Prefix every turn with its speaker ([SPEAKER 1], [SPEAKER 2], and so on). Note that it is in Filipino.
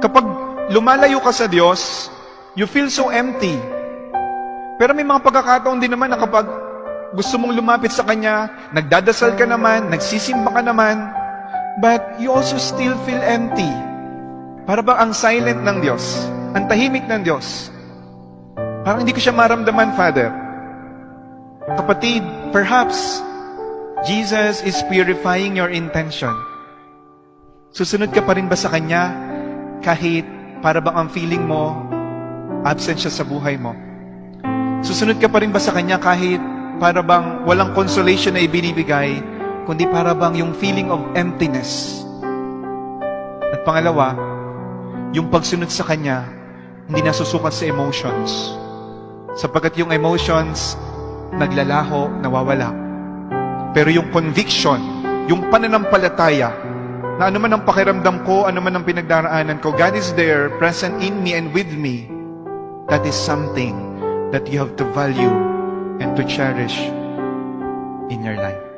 [SPEAKER 1] Kapag lumalayo ka sa Diyos, you feel so empty. Pero may mga pagkakataon din naman na kapag gusto mong lumapit sa Kanya, nagdadasal ka naman, nagsisimba ka naman, but you also still feel empty. Para ba ang silent ng Diyos, ang tahimik ng Diyos. Parang hindi ko siya maramdaman, Father. Kapatid, perhaps Jesus is purifying your intention. Susunod ka pa rin ba sa Kanya kahit para bang ang feeling mo absent siya sa buhay mo? Susunod ka pa rin ba sa Kanya kahit para bang walang consolation na ibinibigay, kundi para bang yung feeling of emptiness? At pangalawa, yung pagsunod sa Kanya, hindi nasusukat sa emotions. Sapagkat yung emotions, naglalaho, nawawala. Pero yung conviction, yung pananampalataya, na ano man ang pakiramdam ko, ano man ang pinagdaraanan ko, God is there, present in me and with me. That is something that you have to value and to cherish in your life.